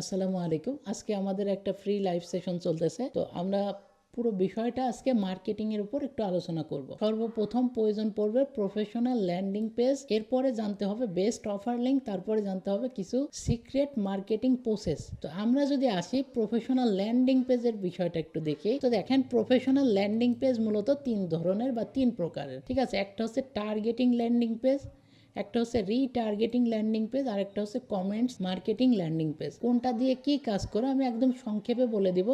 আসসালামু আলাইকুম। আজকে আমাদের একটা ফ্রি লাইভ সেশন চলতেছে। তো আমরা পুরো বিষয়টা আজকে মার্কেটিং এর উপর একটু আলোচনা করব। সর্বপ্রথম প্রয়োজন পড়বে প্রফেশনাল ল্যান্ডিং পেজ এরপরে জানতে হবে বেস্ট অফার লিঙ্ক তারপরে জানতে হবে কিছু সিক্রেট মার্কেটিং প্রসেস তো আমরা যদি আসি প্রফেশনাল ল্যান্ডিং পেজের বিষয়টা একটু দেখি। তো দেখেন প্রফেশনাল ল্যান্ডিং পেজ মূলত তিন ধরনের বা তিন প্রকারের। ঠিক আছে, একটা হচ্ছে টার্গেটিং ল্যান্ডিং পেজ একটা হচ্ছে রিটার্গেটিং ল্যান্ডিং পেজ আর একটা হচ্ছে কমেন্টস মার্কেটিং ল্যান্ডিং পেজ কোনটা দিয়ে কি কাজ করে আমি একদম সংক্ষেপে বলে দিব।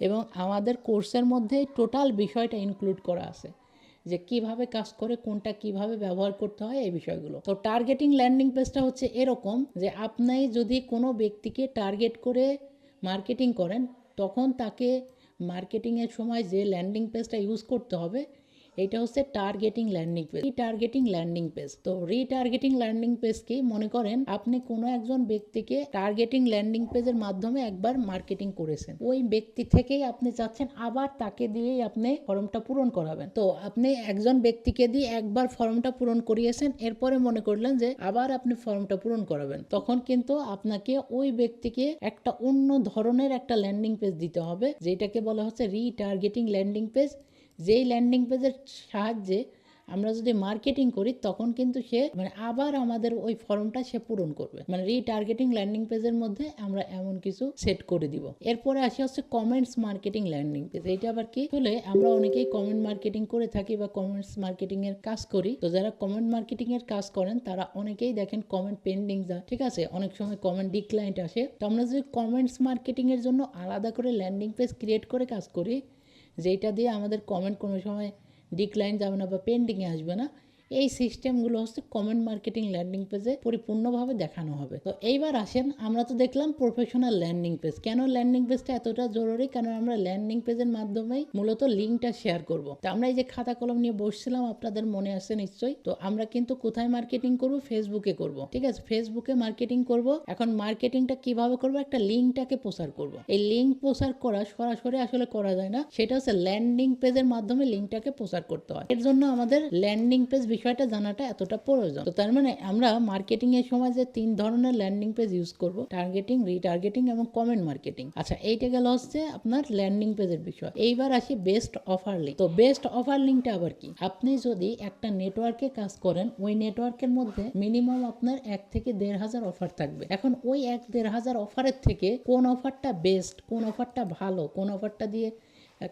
এবং আমাদের কোর্সের মধ্যে টোটাল বিষয়টা ইনক্লুড করা আছে। যে কীভাবে কাজ করে, কোনটা কীভাবে ব্যবহার করতে হয়, এই বিষয়গুলো। তো টার্গেটিং ল্যান্ডিং পেজটা হচ্ছে এরকম যে আপনি যদি কোনো ব্যক্তিকে টার্গেট করে মার্কেটিং করেন, তখন তাকে মার্কেটিংয়ের সময় যে ল্যান্ডিং পেজটা ইউজ করতে হবে এটা হচ্ছে targeting landing page retargeting landing page তো রিটার্গেটিং ল্যান্ডিং পেজ কি মনে করেন, আপনি কোনো একজন ব্যক্তিকে টার্গেটিং ল্যান্ডিং পেজের মাধ্যমে একবার মার্কেটিং করেছেন। ওই ব্যক্তি থেকেই আপনি চাচ্ছেন আবার তাকে দিয়েই আপনি ফর্মটা পূরণ করাবেন। তো, আপনি একজন ব্যক্তিকে দিয়ে একবার ফর্মটা পূরণ করিয়েছেন, এরপরে মনে করলেন যে আবার আপনি ফর্মটা পূরণ করাবেন। তখন কিন্তু আপনাকে ওই ব্যক্তিকে একটা অন্য ধরনের একটা ল্যান্ডিং পেজ দিতে হবে, যেটাকে বলা হচ্ছে রিটার্গেটিং ল্যান্ডিং পেজ যেই ল্যান্ডিং পেজের সাহায্যে আমরা যদি মার্কেটিং করি, তখন কিন্তু সে মানে আবার আমাদের ওই ফর্মটা সে পূরণ করবে। মানে রিটার্গেটিং ল্যান্ডিং পেজের মধ্যে আমরা এমন কিছু সেট করে দিব। এরপরে আসি হচ্ছে কমেন্টস মার্কেটিং ল্যান্ডিং পেজ এটা আবার কি? হলে আমরা অনেকেই কমেন্ট মার্কেটিং করে থাকি বা কমেন্টস মার্কেটিং এর কাজ করি। তো যারা কমেন্ট মার্কেটিং এর কাজ করেন, তারা অনেকেই দেখেন কমেন্ট পেন্ডিং যা, ঠিক আছে? অনেক সময় কমেন্ট ডিক্লাইন্ট আসে। তো আমরা যদি কমেন্টস মার্কেটিং এর জন্য আলাদা করে ল্যান্ডিং পেজ ক্রিয়েট করে কাজ করি যেটা দিয়ে আমাদের কমেন্ট কোনো সময় ডিক্লাইন যাবে না বা পেন্ডিংয়ে আসবে না এই সিস্টেমগুলো হচ্ছে কমেন্ট মার্কেটিং ল্যান্ডিং পেজে পরিপূর্ণভাবে দেখানো হবে। তো এইবার আসেন, আমরা তো দেখলাম প্রফেশনাল ল্যান্ডিং পেজ কেন ল্যান্ডিং পেজটা এতটা জরুরি? কারণ আমরা ল্যান্ডিং পেজের মাধ্যমেই মূলত লিঙ্কটা শেয়ার করব? তো আমরা এই যে খাতা কলম নিয়ে বসছিলাম, আপনাদের মনে আছে নিশ্চয়ই? তো আমরা কিন্তু কোথায় মার্কেটিং করব? ফেসবুকে করব। ঠিক আছে ফেসবুকে মার্কেটিং করব। এখন মার্কেটিংটা কীভাবে করব? একটা লিঙ্কটাকে প্রচার করব। এই লিঙ্ক প্রচার করা সরাসরি আসলে করা যায় না। সেটা হচ্ছে ল্যান্ডিং পেজের মাধ্যমে লিঙ্কটাকে প্রচার করতে হয়। এর জন্য আমাদের ল্যান্ডিং পেজ বিষয়টা জানাটা এতটা প্রয়োজন। তো তার মানে আমরা মার্কেটিং এর সময় যে তিন ধরনের ল্যান্ডিং পেজ ইউজ করব টার্গেটিং রিটার্গেটিং এবং কমেন্ট মার্কেটিং আচ্ছা এইটা গেল হচ্ছে আপনার ল্যান্ডিং পেজের বিষয়। এইবার আসি বেস্ট অফার লিঙ্ক তো বেস্ট অফার লিঙ্কটা আবার কি? আপনি যদি একটা নেটওয়ার্কে কাজ করেন, ওই নেটওয়ার্কের মধ্যে মিনিমাম আপনার এক থেকে দেড় হাজার অফার থাকবে। এখন ওই এক দেড় হাজার অফারের থেকে কোন অফারটা বেস্ট কোন অফারটা ভালো, কোন অফারটা দিয়ে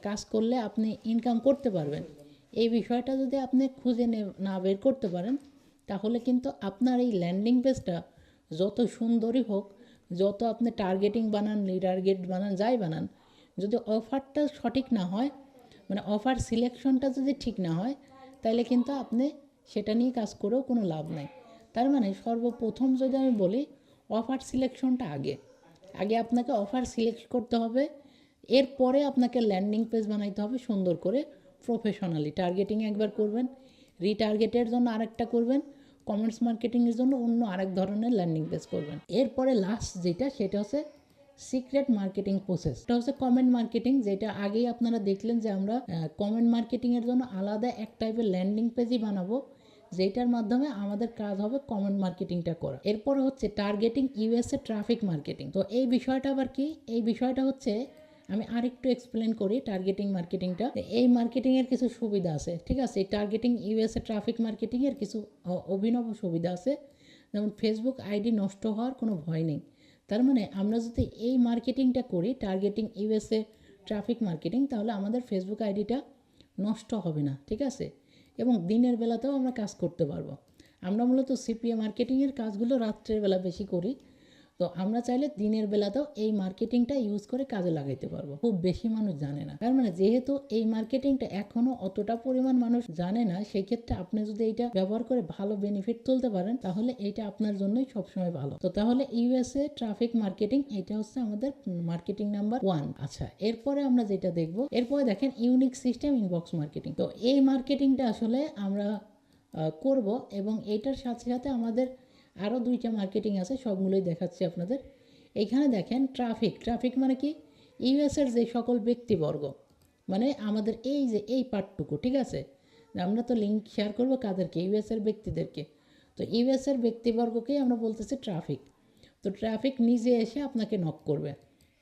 কাজ করলে আপনি ইনকাম করতে পারবেন। এই বিষয়টা যদি আপনি খুঁজে নে- বের করতে পারেন, তাহলে কিন্তু আপনার এই ল্যান্ডিং পেজটা যত সুন্দরই হোক, যত আপনি টার্গেটিং বানান রিটার্গেট বানান, যাই বানান, যদি অফারটা সঠিক না হয় মানে অফার সিলেকশনটা যদি ঠিক না হয় তাহলে কিন্তু আপনি সেটা নিয়ে কাজ করেও কোনো লাভ নাই। তার মানে সর্বপ্রথম যদি আমি বলি অফার সিলেকশনটা আগে। আগে আপনাকে অফার সিলেক্ট করতে হবে, এরপরে আপনাকে ল্যান্ডিং পেজ বানাইতে হবে সুন্দর করে। প্রফেশনালি টার্গেটিং একবার করবেন রিটার্গেটের জন্য আরেকটা করবেন কমেন্টস মার্কেটিংয়ের জন্য অন্য আরেক ধরনের ল্যান্ডিং পেজ করবেন। এরপরে লাস্ট যেটা, সেটা হচ্ছে সিক্রেট মার্কেটিং প্রসেস এটা হচ্ছে কমেন্ট মার্কেটিং যেটা আগেই আপনারা দেখলেন যে আমরা কমেন্ট মার্কেটিংয়ের জন্য আলাদা এক টাইপের ল্যান্ডিং পেজই বানাবো, যেটার মাধ্যমে আমাদের কাজ হবে কমেন্ট মার্কেটিংটা করা। এরপরে হচ্ছে টার্গেটিং ইউএসএ ট্রাফিক মার্কেটিং তো এই বিষয়টা আবার কি? এই বিষয়টা হচ্ছে আমি আরেকটু এক্সপ্লেন করি টার্গেটিং মার্কেটিংটা এই মার্কেটিংয়ের কিছু সুবিধা আছে, ঠিক আছে? এই টার্গেটিং ইউএসএ ট্রাফিক মার্কেটিংয়ের কিছু অভিনব সুবিধা আছে। যেমন ফেসবুক আইডি নষ্ট হওয়ার কোনো ভয় নেই। তার মানে আমরা যদি এই মার্কেটিংটা করি টার্গেটিং ইউএসএ ট্রাফিক মার্কেটিং তাহলে আমাদের ফেসবুক আইডিটা নষ্ট হবে না, ঠিক আছে? এবং দিনের বেলাতেও আমরা কাজ করতে পারব। আমরা মূলত সিপিএ মার্কেটিংয়ের কাজগুলো রাত্রের বেলা বেশি করি। তো আমরা চাইলে দিনের বেলাতেও এই মার্কেটিংটা ইউজ করে কাজে লাগাইতে পারব। খুব বেশি মানুষ জানে না। তার মানে যেহেতু এই মার্কেটিংটা এখনও অতটা পরিমাণ মানুষ জানে না সেই ক্ষেত্রে আপনি যদি এইটা ব্যবহার করে ভালো বেনিফিট তুলতে পারেন, তাহলে এটা আপনার জন্যই সবসময় ভালো। তো তাহলে ইউএসএ ট্রাফিক মার্কেটিং এটা হচ্ছে আমাদের মার্কেটিং নাম্বার ওয়ান আচ্ছা এরপরে আমরা যেটা দেখব, এরপরে দেখেন ইউনিক সিস্টেম ইনবক্স মার্কেটিং তো এই মার্কেটিংটা আসলে আমরা করব এবং এটার সাথে সাথে আমাদের আরও দুইটা মার্কেটিং আছে, সবগুলোই দেখাচ্ছি আপনাদের। এইখানে দেখেন ট্রাফিক ট্রাফিক মানে কি? ইউএসের যে সকল ব্যক্তিবর্গ মানে আমাদের এই যে এই পার্টটুকু, ঠিক আছে? আমরা তো লিঙ্ক শেয়ার করব কাদেরকে ইউএসের ব্যক্তিদেরকে। তো ইউএসের ব্যক্তিবর্গকেই আমরা বলতেছি ট্রাফিক তো ট্রাফিক নিজে এসে আপনাকে নক করবে,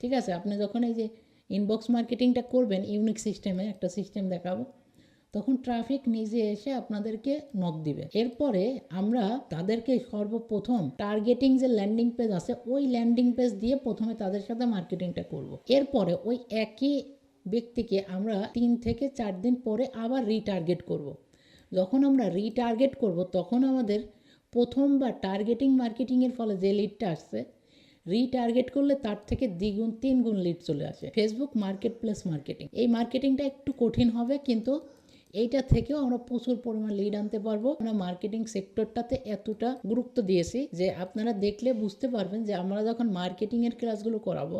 ঠিক আছে? আপনি যখন এই যে ইনবক্স মার্কেটিংটা করবেন ইউনিক সিস্টেমে একটা সিস্টেম দেখাবো। তখন ট্রাফিক নিজে এসে আপনাদেরকে নক দিবে এরপরে আমরা তাদেরকে সর্বপ্রথম টার্গেটিং যে ল্যান্ডিং পেজ আছে, ওই ল্যান্ডিং পেজ দিয়ে প্রথমে তাদের সাথে মার্কেটিংটা করব। এরপরে ওই একই ব্যক্তিকে আমরা তিন থেকে চার দিন পরে আবার রিটার্গেট করব। যখন আমরা রিটার্গেট করব, তখন আমাদের প্রথমবার টার্গেটিং মার্কেটিংয়ের ফলে যে লিডটা আসছে রিটার্গেট করলে তার থেকে দ্বিগুণ তিন গুণ লিড চলে আসে ফেসবুক মার্কেট প্লেস মার্কেটিং এই মার্কেটিংটা একটু কঠিন হবে, কিন্তু এইটা থেকেও আমরা প্রচুর পরিমাণ লিড আনতে পারব। আমরা মার্কেটিং সেক্টরটাতে এতটা গুরুত্ব দিয়েছি যে আপনারা দেখলে বুঝতে পারবেন যে আমরা যখন মার্কেটিংয়ের ক্লাসগুলো করাবো,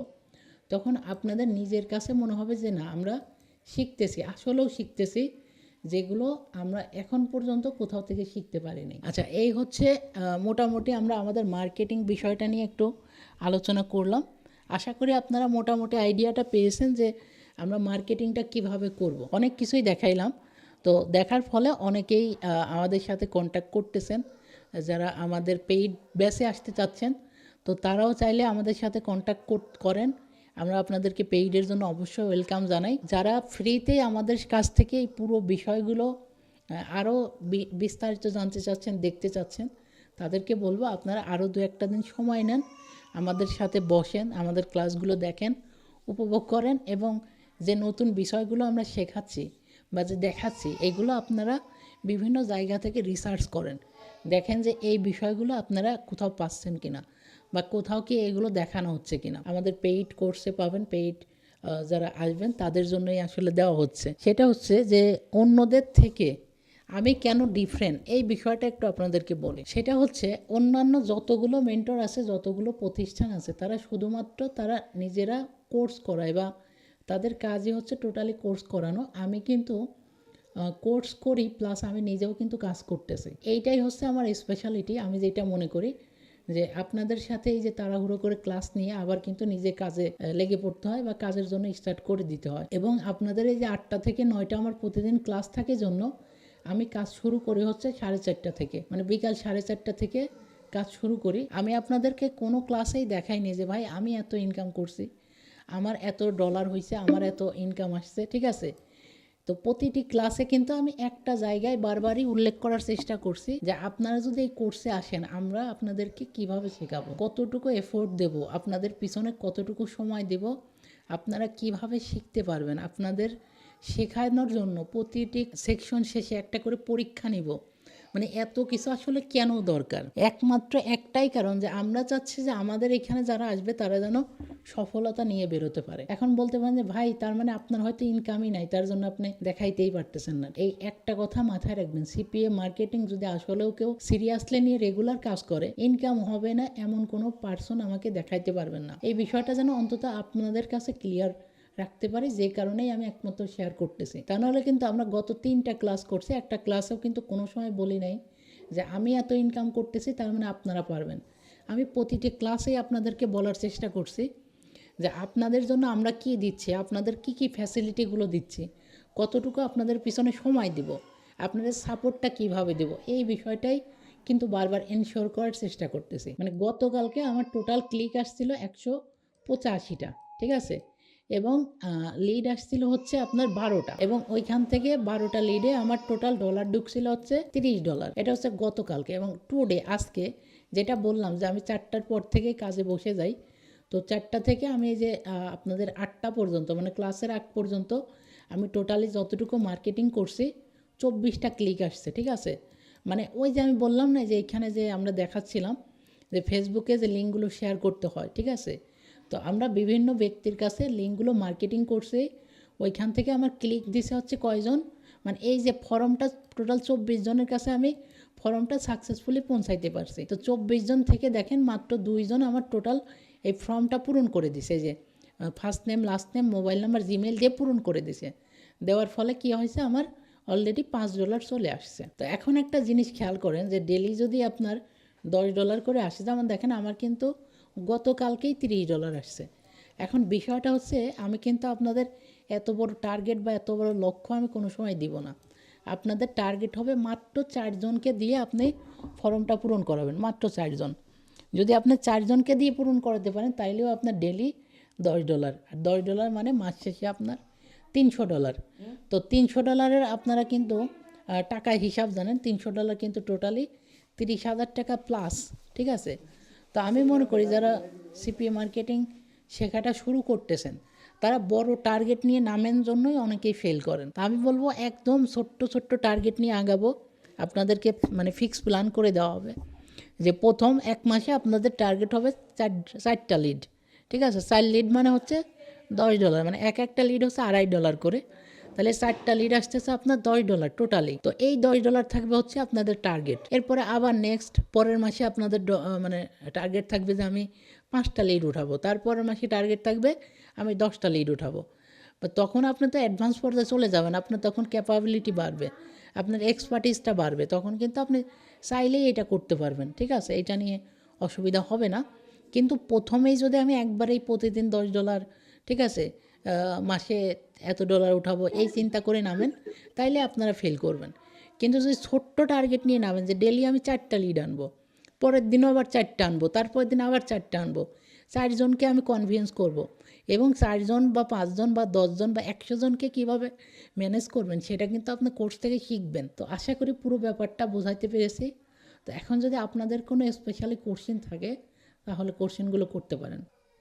তখন আপনাদের নিজের কাছে মনে হবে যে না, আমরা শিখতেছি, আসলেও শিখতেছি, যেগুলো আমরা এখন পর্যন্ত কোথাও থেকে শিখতে পারিনি। আচ্ছা এই হচ্ছে মোটামুটি আমরা আমাদের মার্কেটিং বিষয়টা নিয়ে একটু আলোচনা করলাম। আশা করি আপনারা মোটামুটি আইডিয়াটা পেয়েছেন যে আমরা মার্কেটিংটা কীভাবে করব। অনেক কিছুই দেখাইলাম তো দেখার ফলে অনেকেই আমাদের সাথে কন্ট্যাক্ট করতেছেন, যারা আমাদের পেইড বেসে আসতে চাচ্ছেন, তো তারাও চাইলে আমাদের সাথে কন্ট্যাক্ট করেন। আমরা আপনাদেরকে পেইডের জন্য অবশ্যই ওয়েলকাম জানাই। যারা ফ্রিতে আমাদের কাছ থেকে এই পুরো বিষয়গুলো আরও বিস্তারিত জানতে চাচ্ছেন, দেখতে চাচ্ছেন, তাদেরকে বলব আপনারা আরও দু একটা দিন সময় নেন, আমাদের সাথে বসেন, আমাদের ক্লাসগুলো দেখেন, উপভোগ করেন এবং যে নতুন বিষয়গুলো আমরা শেখাচ্ছি বা যে দেখাচ্ছি, এগুলো আপনারা বিভিন্ন জায়গা থেকে রিসার্চ করেন। দেখেন যে এই বিষয়গুলো আপনারা কোথাও পাচ্ছেন কিনা বা কোথাও কি এগুলো দেখানো হচ্ছে কি না আমাদের পেইড কোর্সে পাবেন পেইড যারা আসবেন তাদের জন্যই আসলে দেওয়া হচ্ছে। সেটা হচ্ছে যে অন্যদের থেকে আমি কেন ডিফারেন্ট এই বিষয়টা একটু আপনাদেরকে বলি। সেটা হচ্ছে অন্যান্য যতগুলো মেন্টর আছে, যতগুলো প্রতিষ্ঠান আছে, তারা শুধুমাত্র তারা নিজেরা কোর্স করায় বা তাদের কাজই হচ্ছে টোটালি কোর্স করানো। আমি কিন্তু কোর্স করি প্লাস আমি নিজেও কিন্তু কাজ করতেছি। এইটাই হচ্ছে আমার স্পেশালিটি আমি যেটা মনে করি যে আপনাদের সাথে এই যে তাড়াহুড়ো করে ক্লাস নিয়ে আবার কিন্তু নিজে কাজে লেগে পড়তে হয় বা কাজের জন্য স্টার্ট করে দিতে হয়। এবং আপনাদের এই যে আটটা থেকে নয়টা আমার প্রতিদিন ক্লাস থাকে জন্য, আমি কাজ শুরু করি হচ্ছে সাড়ে চারটা থেকে। মানে বিকাল সাড়ে চারটা থেকে কাজ শুরু করি। আমি আপনাদেরকে কোনো ক্লাসেই দেখাইনি যে, ভাই, আমি এত ইনকাম করছি। আমার এত ডলার হয়েছে আমার এত ইনকাম আসছে, ঠিক আছে? তো প্রতিটি ক্লাসে কিন্তু আমি একটা জায়গায় বারবারই উল্লেখ করার চেষ্টা করছি যে আপনারা যদি এই কোর্সে আসেন, আমরা আপনাদেরকে কীভাবে শেখাবো? কতটুকু এফোর্ট দেব? আপনাদের পিছনে কতটুকু সময় দেব? আপনারা কীভাবে শিখতে পারবেন? আপনাদের শেখানোর জন্য প্রতিটি সেকশন শেষে একটা করে পরীক্ষা নিব। মানে এত কিছু আসলে কেন দরকার? একমাত্র একটাই কারণ যে আমরা চাচ্ছি যে আমাদের এখানে যারা আসবে তারা যেন সফলতা নিয়ে বেরোতে পারে। এখন বলতে পারেন যে, ভাই, তার মানে আপনার হয়তো ইনকামই নাই, তার জন্য আপনি দেখাইতেই পারতেছেন না। এই একটা কথা মাথায় রাখবেন সিপিএ মার্কেটিং যদি আসলেও কেউ সিরিয়াসলি নিয়ে রেগুলার কাজ করে ইনকাম হবে না এমন কোনো পার্সন আমাকে দেখাইতে পারবেন না। এই বিষয়টা যেন অন্তত আপনাদের কাছে ক্লিয়ার রাখতে পারি, যে কারণেই আমি একমাত্র শেয়ার করতেছি। তা নাহলে কিন্তু আমরা গত তিনটা ক্লাস করছি, একটা ক্লাসেও কিন্তু কোনো সময় বলি নাই যে আমি এত ইনকাম করতেছি, তার মানে আপনারা পারবেন। আমি প্রতিটি ক্লাসেই আপনাদেরকে বলার চেষ্টা করছি যে আপনাদের জন্য আমরা কি দিচ্ছি, আপনাদের কি কি ফ্যাসিলিটিগুলো দিচ্ছি, কতটুকু আপনাদের পিছনে সময় দিব, আপনাদের সাপোর্টটা কীভাবে দেব, এই বিষয়টাই কিন্তু বারবার এনশোর করার চেষ্টা করতেছি। মানে গতকালকে আমার টোটাল ক্লিক আসছিল একশো পঁচাশিটা, ঠিক আছে? এবং লিড আসছিল হচ্ছে আপনার বারোটা এবং ওইখান থেকে বারোটা লিডে আমার টোটাল ডলার ঢুকছিল হচ্ছে তিরিশ ডলার এটা হচ্ছে গতকালকে এবং টুডে আজকে যেটা বললাম যে আমি চারটার পর থেকে কাজে বসে যাই, তো চারটা থেকে আমি যে আপনাদের আটটা পর্যন্ত মানে ক্লাসের আগ পর্যন্ত আমি টোটালি যতটুকু মার্কেটিং করছি, চব্বিশটা ক্লিক আসছে, ঠিক আছে? মানে ওই যে আমি বললাম না যে এখানে যে আমরা দেখাচ্ছিলাম যে ফেসবুকে যে লিঙ্কগুলো শেয়ার করতে হয়, ঠিক আছে? তো আমরা বিভিন্ন ব্যক্তির কাছে লিঙ্কগুলো মার্কেটিং করছি। ওইখান থেকে আমার ক্লিক দিছে হচ্ছে কয়জন? মানে এই যে ফর্মটা টোটাল চব্বিশ জনের কাছে আমি ফর্মটা সাকসেসফুলি পৌঁছাইতে পারছি। তো চব্বিশ জন থেকে দেখেন মাত্র দুইজন আমার টোটাল এই ফর্মটা পূরণ করে দিছে যে first name last name mobile number Gmail দিয়ে পূরণ করে দিছে। দেওয়ার ফলে কি হয়েছে আমার অলরেডি পাঁচ ডলার চলে আসছে। তো এখন একটা জিনিস খেয়াল করেন যে ডেলি যদি আপনার দশ ডলার করে আসে, যেমন দেখেন আমার কিন্তু গতকালকেই তিরিশ ডলার আসছে। এখন বিষয়টা হচ্ছে, আমি কিন্তু আপনাদের এত বড় টার্গেট বা এত বড় লক্ষ্য আমি কোনো সময় দিব না। আপনাদের টার্গেট হবে মাত্র চারজনকে দিয়ে আপনি ফর্মটা পূরণ করাবেন, মাত্র চারজন যদি আপনি চারজনকে দিয়ে পূরণ করাতে পারেন, তাইলেও আপনার ডেলি দশ ডলার। আর দশ ডলার মানে মাস শেষে আপনার তিনশো ডলার। তো তিনশো ডলারের আপনারা কিন্তু টাকায় হিসাব জানেন, তিনশো ডলার কিন্তু টোটালি তিরিশ হাজার টাকা প্লাস ঠিক আছে? তো আমি মনে করি যারা সিপিএ মার্কেটিং শেখাটা শুরু করতেছেন, তারা বড় টার্গেট নিয়ে নামেন জন্যই অনেকেই ফেল করেন। তা আমি বলব একদম ছোট্ট ছোট্ট টার্গেট নিয়ে আগাবো, আপনাদেরকে মানে ফিক্স প্ল্যান করে দেওয়া হবে। যে প্রথম এক মাসে আপনাদের টার্গেট হবে চার, চারটা লিড ঠিক আছে? চার লিড মানে হচ্ছে দশ ডলার মানে এক একটা লিড হচ্ছে আড়াই ডলার করে। তাহলে চারটা লিড আসতেছে আপনার দশ ডলার টোটালি তো এই দশ ডলার থাকবে হচ্ছে আপনাদের টার্গেট এরপরে আবার নেক্সট পরের মাসে আপনাদের মানে টার্গেট থাকবে যে আমি পাঁচটা লিড উঠাবো। তারপরের মাসে টার্গেট থাকবে আমি দশটা লিড উঠাবো। তখন আপনি তো অ্যাডভান্স পর্যায়ে চলে যাবেন, আপনার তখন ক্যাপাবিলিটি বাড়বে, আপনার এক্সপার্টিসটা বাড়বে। তখন কিন্তু আপনি চাইলেই এটা করতে পারবেন, ঠিক আছে? এটা নিয়ে অসুবিধা হবে না। কিন্তু প্রথমেই যদি আমি একবারেই প্রতিদিন দশ ডলার ঠিক আছে? মাসে এত ডলার উঠাবো, এই চিন্তা করে নামেন, তাইলে আপনারা ফেল করবেন। কিন্তু যদি ছোট্ট টার্গেট নিয়ে নামেন যে ডেলি আমি চারটা লিড আনব, পরের দিনও আবার চারটা আনব, তারপরের দিন আবার চারটা আনব, চারজনকে আমি কনভিন্স করব। এবং চারজন বা পাঁচজন বা দশজন বা একশো জনকে কীভাবে ম্যানেজ করবেন, সেটা কিন্তু আপনি কোর্স থেকে শিখবেন। তো আশা করি পুরো ব্যাপারটা বোঝাইতে পেরেছি। তো এখন যদি আপনাদের কোনো স্পেশালি কোশ্চেন থাকে, তাহলে কোশ্চেনগুলো করতে পারেন।